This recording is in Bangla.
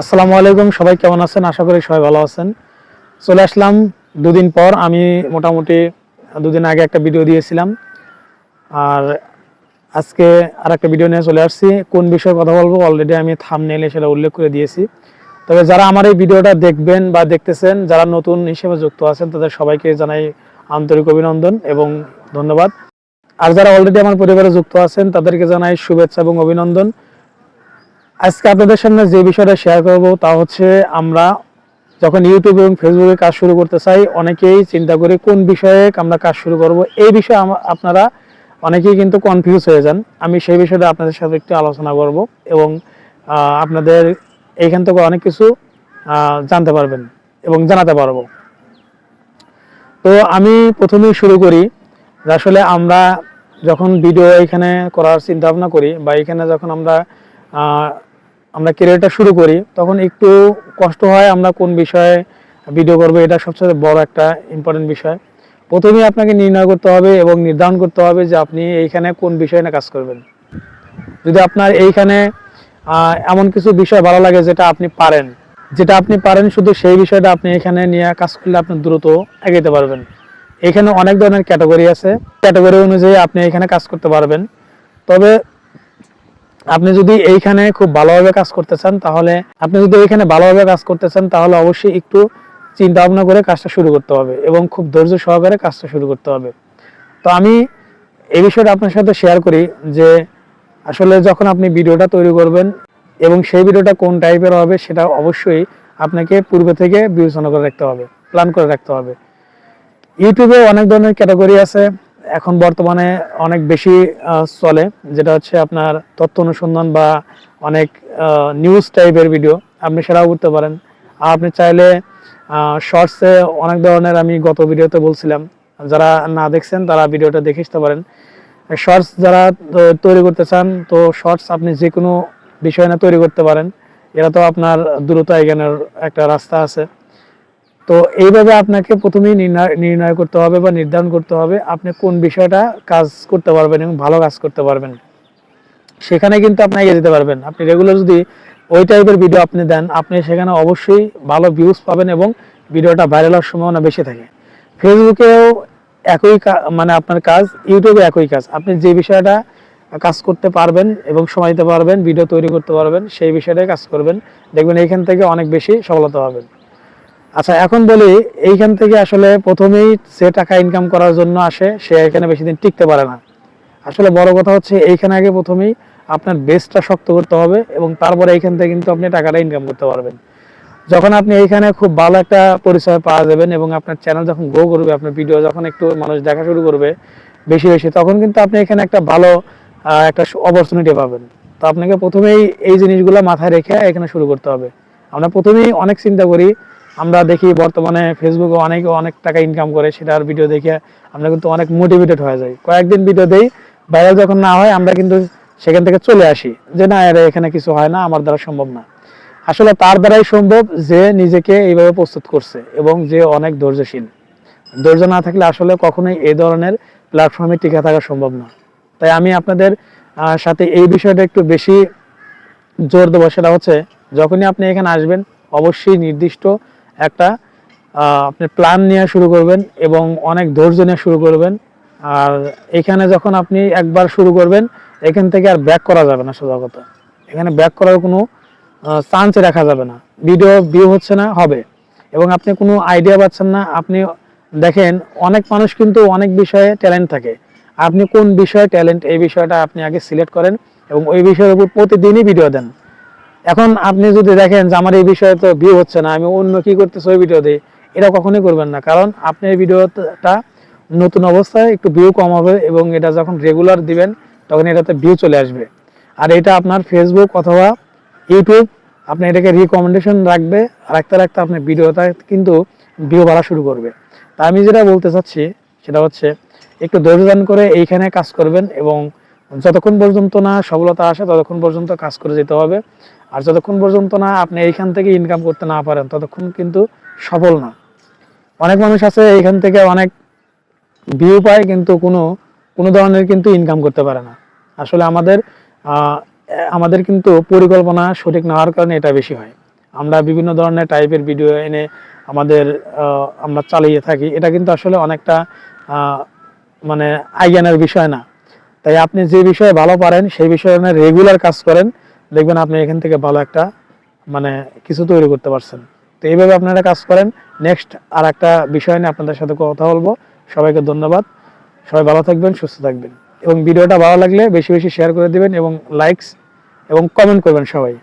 আসসালামু আলাইকুম, সবাই কেমন আছেন? আশা করি সবাই ভালো আছেন। চলে আসলাম দুদিন পর। আমি মোটামুটি দুদিন আগে একটা ভিডিও দিয়েছিলাম। আর আজকে আর একটা ভিডিও নিয়ে চলে আসছি। কোন বিষয়ে কথা বলব? অলরেডি আমি থামনেলে সেটা উল্লেখ করে দিয়েছি। তবে যারা আমার এই ভিডিওটা দেখবেন বা দেখতেছেন, যারা নতুন হিসেবে যুক্ত আছেন, তাদের সবাইকে জানাই আন্তরিক অভিনন্দন এবং ধন্যবাদ। আর যারা অলরেডি আমার পরিবারে যুক্ত আছেন, তাদেরকে জানাই শুভেচ্ছা এবং অভিনন্দন। আজকে আপনাদের সামনে যে বিষয়টা শেয়ার করব তা হচ্ছে আমরা যখন ইউটিউব এবং ফেসবুকে কাজ শুরু করতে চাই, অনেকেই চিন্তা করি কোন বিষয়ে আমরা কাজ শুরু করব। এই বিষয়ে আপনারা অনেকেই কিন্তু কনফিউজ হয়ে যান। আমি সেই বিষয়টা আপনাদের সাথে একটু আলোচনা করব এবং আপনাদের এইখান থেকে অনেক কিছু জানতে পারবেন এবং জানাতে পারব। তো আমি প্রথমেই শুরু করি আসলে আমরা যখন ভিডিও এখানে করার চিন্তা ভাবনা করি বা এখানে যখন আমরা আমরা ক্যারিয়ারটা শুরু করি, তখন একটু কষ্ট হয় আমরা কোন বিষয়ে ভিডিও করব, এটা সবচেয়ে বড় একটা ইম্পর্টেন্ট বিষয়। প্রথমেই আপনাকে নির্ণয় করতে হবে এবং নির্ধারণ করতে হবে যে আপনি এইখানে কোন বিষয় না কাজ করবেন। যদি আপনার এইখানে এমন কিছু বিষয় ভালো লাগে যেটা আপনি পারেন, যেটা আপনি পারেন শুধু সেই বিষয়টা আপনি এখানে নিয়ে কাজ করলে আপনি দ্রুত এগোতে পারবেন। এখানে অনেক ধরনের ক্যাটাগরি আছে। ক্যাটাগরি অনুযায়ী আপনি এখানে কাজ করতে পারবেন। তবে আপনি যদি এইখানে খুব ভালোভাবে কাজ করতে চান, তাহলে আপনি যদি এইখানে ভালোভাবে কাজ করতে চান, তাহলে অবশ্যই একটু চিন্তা ভাবনা করে কাজটা শুরু করতে হবে এবং খুব ধৈর্য সহকারে কাজটা শুরু করতে হবে। তো আমি এই বিষয়টা আপনার সাথে শেয়ার করি যে আসলে যখন আপনি ভিডিওটা তৈরি করবেন এবং সেই ভিডিওটা কোন টাইপের হবে, সেটা অবশ্যই আপনাকে পূর্বে থেকে বিবেচনা করে রাখতে হবে প্ল্যান করে রাখতে হবে। ইউটিউবে অনেক ধরনের ক্যাটাগরি আছে। এখন বর্তমানে অনেক বেশি চলে, যেটা হচ্ছে আপনার তথ্য অনুসন্ধান বা অনেক নিউজ টাইপের ভিডিও আপনি সেটাও করতে পারেন। আর আপনি চাইলে শর্টসে অনেক ধরনের আমি গত ভিডিওতে বলছিলাম, যারা না দেখছেন তারা ভিডিওটা দেখে আসতে পারেন। শর্টস যারা তৈরি করতে চান, তো শর্টস আপনি যে কোনো বিষয় না তৈরি করতে পারেন। এটা তো আপনার দ্রুত এগোনোর একটা রাস্তা আছে। তো এইভাবে আপনাকে প্রথমেই নির্ণয় নির্ণয় করতে হবে বা নির্ধারণ করতে হবে আপনি কোন বিষয়টা কাজ করতে পারবেন এবং ভালো কাজ করতে পারবেন। সেখানে কিন্তু আপনি এগিয়ে যেতে পারবেন। আপনি রেগুলার যদি ওই টাইপের ভিডিও আপনি দেন, আপনি সেখানে অবশ্যই ভালো ভিউজ পাবেন এবং ভিডিওটা ভাইরাল হওয়ার সম্ভাবনা বেশি থাকে। ফেসবুকেও একই মানে আপনার কাজ ইউটিউবে একই কাজ। আপনি যে বিষয়টা কাজ করতে পারবেন এবং সময় দিতে পারবেন ভিডিও তৈরি করতে পারবেন, সেই বিষয়টাই কাজ করবেন। দেখবেন এইখান থেকে অনেক বেশি সফলতা পাবেন। আচ্ছা এখন বলি, এইখান থেকে আসলে প্রথমেই সে টাকা ইনকাম করার জন্য আসে, সে এখানে বেশি দিন টিকতে পারে না। আসলে বড় কথা হচ্ছে, এইখানে আগে প্রথমেই আপনার বেসটা শক্ত করতে হবে এবং তারপরে এইখান থেকে কিন্তু আপনি টাকাটা ইনকাম করতে পারবেন। যখন আপনি এইখানে খুব ভালো একটা পরিচয় পাওয়া যাবেন এবং আপনার চ্যানেল যখন গ্রো করবে, আপনার ভিডিও যখন একটু মানুষ দেখা শুরু করবে বেশি বেশি, তখন কিন্তু আপনি এখানে একটা ভালো একটা অপরচুনিটি পাবেন। তো আপনাকে প্রথমেই এই জিনিসগুলো মাথায় রেখে এখানে শুরু করতে হবে। আমরা প্রথমেই অনেক চিন্তা করি আমরা দেখি বর্তমানে ফেসবুকে অনেক অনেক টাকা ইনকাম করে, সেটার ভিডিও দেখে আমরা কিন্তু অনেক মোটিভেটেড হয়ে যাই। কয়েকদিন ভিডিও দেই ভাইরাল যখন না হয়, আমরা কিন্তু সেখান থেকে চলে আসি। যে না এর এখানে কিছু হয় না, আমার দ্বারা সম্ভব না। আসলে তার দ্বারাই সম্ভব যে নিজেকে এইভাবে প্রস্তুত করছে এবং যে অনেক ধৈর্যশীল। ধৈর্য না থাকলে আসলে কখনোই এই ধরনের প্ল্যাটফর্মে টিকে থাকা সম্ভব না। তাই আমি আপনাদের সাথে এই বিষয়টা একটু বেশি জোর দেবো। সেটা হচ্ছে, যখনই আপনি এখানে আসবেন, অবশ্যই নির্দিষ্ট একটা আপনি প্ল্যান নিয়ে শুরু করবেন এবং অনেক ধৈর্য নিয়ে শুরু করবেন। আর এখানে যখন আপনি একবার শুরু করবেন, এখান থেকে আর ব্যাক করা যাবে না সোজা কথা এখানে ব্যাক করার কোনো চান্স রাখা যাবে না। ভিডিও ভিউ হচ্ছে না, হবে। এবং আপনি কোনো আইডিয়া পাচ্ছেন না, আপনি দেখেন, অনেক মানুষ কিন্তু অনেক বিষয়ে ট্যালেন্ট থাকে। আপনি কোন বিষয়ে ট্যালেন্ট এই বিষয়টা আপনি আগে সিলেক্ট করেন এবং ওই বিষয়ের উপর প্রতিদিনই ভিডিও দেন। এখন আপনি যদি দেখেন যে আমার এই বিষয়ে তো ভিউ হচ্ছে না, আমি অন্য কি করতেছি ওই ভিডিও দিই এটা কখনোই করবেন না। কারণ আপনি এই ভিডিওটা নতুন অবস্থায় একটু ভিউ কম হবে এবং এটা যখন রেগুলার দিবেন, তখন এটাতে ভিউ চলে আসবে। আর এটা আপনার ফেসবুক অথবা ইউটিউব আপনি এটাকে রিকমেন্ডেশন রাখবে, রাখতে রাখতে আপনার ভিডিওটা কিন্তু ভিউ বাড়া শুরু করবে। তা আমি যেটা বলতে চাচ্ছি, সেটা হচ্ছে একটু ধৈর্য ধারণ করে এইখানে কাজ করবেন এবং যতক্ষণ পর্যন্ত না সফলতা আসে, ততক্ষণ পর্যন্ত কাজ করে যেতে হবে। আর যতক্ষণ পর্যন্ত না আপনি এইখান থেকে ইনকাম করতে না পারেন, ততক্ষণ কিন্তু সফল না। অনেক মানুষ আছে, এইখান থেকে অনেক ভিউ পায়, কিন্তু কোনো কোনো ধরনের কিন্তু ইনকাম করতে পারে না। আসলে আমাদের আমাদের কিন্তু পরিকল্পনা সঠিক না হওয়ার কারণে এটা বেশি হয়। আমরা বিভিন্ন ধরনের টাইপের ভিডিও এনে আমাদের আমরা চালিয়ে থাকি। এটা কিন্তু আসলে অনেকটা মানে আইজ্ঞানের বিষয় না। তাই আপনি যে বিষয়ে ভালো পারেন, সেই বিষয়ে রেগুলার কাজ করেন। দেখবেন আপনি এখান থেকে ভালো একটা মানে কিছু তৈরি করতে পারছেন। তো এইভাবে আপনারা কাজ করেন। নেক্সট আর একটা বিষয় নিয়ে আপনাদের সাথে কথা বলব। সবাইকে ধন্যবাদ। সবাই ভালো থাকবেন, সুস্থ থাকবেন। এবং ভিডিওটা ভালো লাগলে বেশি বেশি শেয়ার করে দিবেন এবং লাইকস এবং কমেন্ট করবেন সবাই।